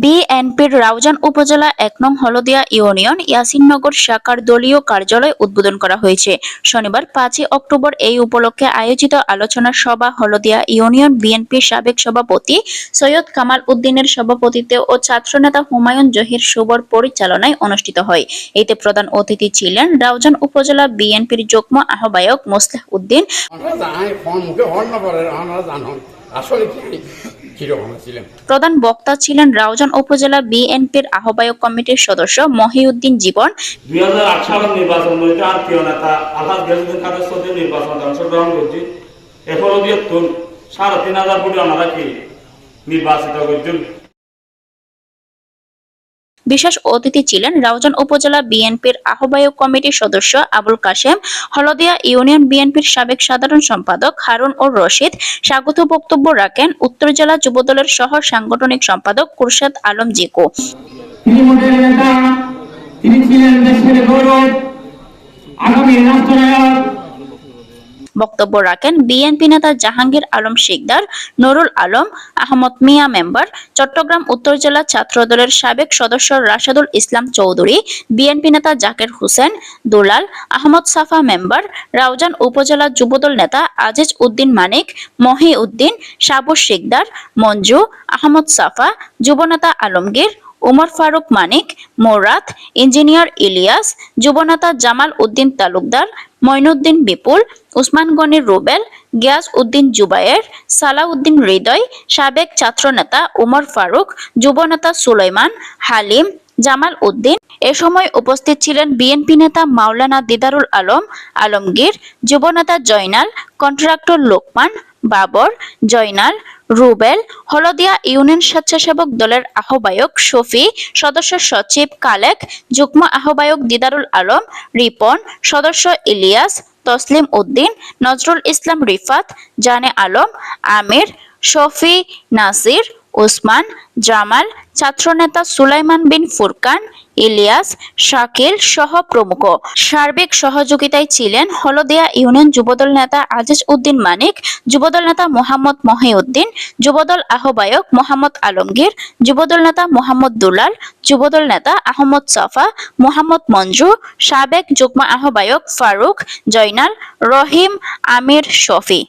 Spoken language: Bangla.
বিএনপির রাউজান উপজেলা এক নং হলদিয়া ইউনিয়ন ইয়াসিননগর শাখার দলীয় কার্যালয় উদ্বোধন করা হয়েছে শনিবার পাঁচই অক্টোবর এই উপলক্ষে আয়োজিত আলোচনা সভা হলদিয়া ইউনিয়ন বিএনপির সাবেক সভাপতি সৈয়দ কামাল উদ্দিনের সভাপতিত্বে ও ছাত্রনেতা হুমায়ুন জহির শুভর পরিচালনায় অনুষ্ঠিত হয় এতে প্রধান অতিথি ছিলেন রাউজান উপজেলা বিএনপির যুগ্ম আহ্বায়ক মোসলেহ উদ্দিন আসলে কীরকম ছিলেন? প্রধান বক্তা ছিলেন রাউজান উপজেলা বিএনপির আহ্বায়ক কমিটির সদস্য মহিউদ্দিন জীবন। দুই হাজার আট সালের নির্বাচন মধ্যে নেতা আলহাজ গেজুদ্দিন নির্বাচন অংশগ্রহণ করছি। এখন অধিকতর সাড়ে তিন হাজার কোটি আমরা কি নির্বাচিত করছেন? বিশেষ অতিথি ছিলেন রাউজান উপজেলা বিএনপির আহ্বায়ক কমিটির সদস্য আবুল কাশেম, হলদিয়া ইউনিয়ন বিএনপির সাবেক সাধারণ সম্পাদক হারুন ও রশিদ, স্বাগত বক্তব্য রাখেন উত্তর জেলা যুবদলের সহ সাংগঠনিক সম্পাদক কুরশাদ আলম জিকো। তিনি ছিলেন দেশের গৌরব। আগামী রাষ্ট্রনায়ক বক্তব্য রাখেন বিএনপি নেতা জাহাঙ্গীর আলম শিকদার, নুরুল আলম আহমদ মিয়া মেম্বার, চট্টগ্রাম উত্তর জেলা ছাত্রদলের সাবেক সদস্য রাশেদুল ইসলাম চৌধুরী, বিএনপি নেতা জাকের হোসেন দুলাল, আহমদ সাফা মেম্বার, রাউজান উপজেলা যুবদল নেতা আজিজ উদ্দিন মানিক, মহি উদ্দিন সাবু শিকদার, মঞ্জু, আহমদ সাফা, যুবনেতা আলমগীর, উমর ফারুক মানিক মোরাত ইঞ্জিনিয়ার ইলিয়াস, যুবনেতা জামাল উদ্দিন তালুকদার মঈনুদ্দিন বিপুল, উসমান গনি রুবেল, গিয়াস উদ্দিন জুবায়ের, সালাউদ্দিন হৃদয়, সাবেক ছাত্রনেতা উমর ফারুক, যুবনেতা সুলাইমান, হালিম, জামাল উদ্দিন। এ সময় উপস্থিত ছিলেন বিএনপি নেতা মাওলানা দিদারুল আলম, আলমগীর, যুবনেতা জয়নাল, কন্ট্রাক্টর লোকমান, বাবর, জয়নাল রুবেল, হলদিয়া ইউনিয়ন স্বেচ্ছাসেবক দলের আহ্বায়ক শফি, সদস্য সচিব কালেক, যুগ্ম আহ্বায়ক দিদারুল আলম, রিপন, সদস্য ইলিয়াস, তসলিম উদ্দিন, নজরুল ইসলাম রিফাত, জানে আলম, আমির, শফি নাসির ওসমান, জামাল, ছাত্রনেতা সুলাইমান বিন ফুরকান, ইলিয়াস, শাকিল সহ প্রমুখ। সার্বিক সহযোগিতায় ছিলেন হলদিয়া ইউনিয়ন যুবদল নেতা আজিজ উদ্দিন মানিক, যুবদল নেতা মোহাম্মদ মহিউদ্দিন, যুবদল আহ্বায়ক মোহাম্মদ আলমগীর, যুবদল নেতা মোহাম্মদ দুলাল, যুবদল নেতা আহমদ সাফা, মোহাম্মদ মঞ্জু, সাবেক যুগ্ম আহ্বায়ক ফারুক, জয়নাল রহিম আমির শফি।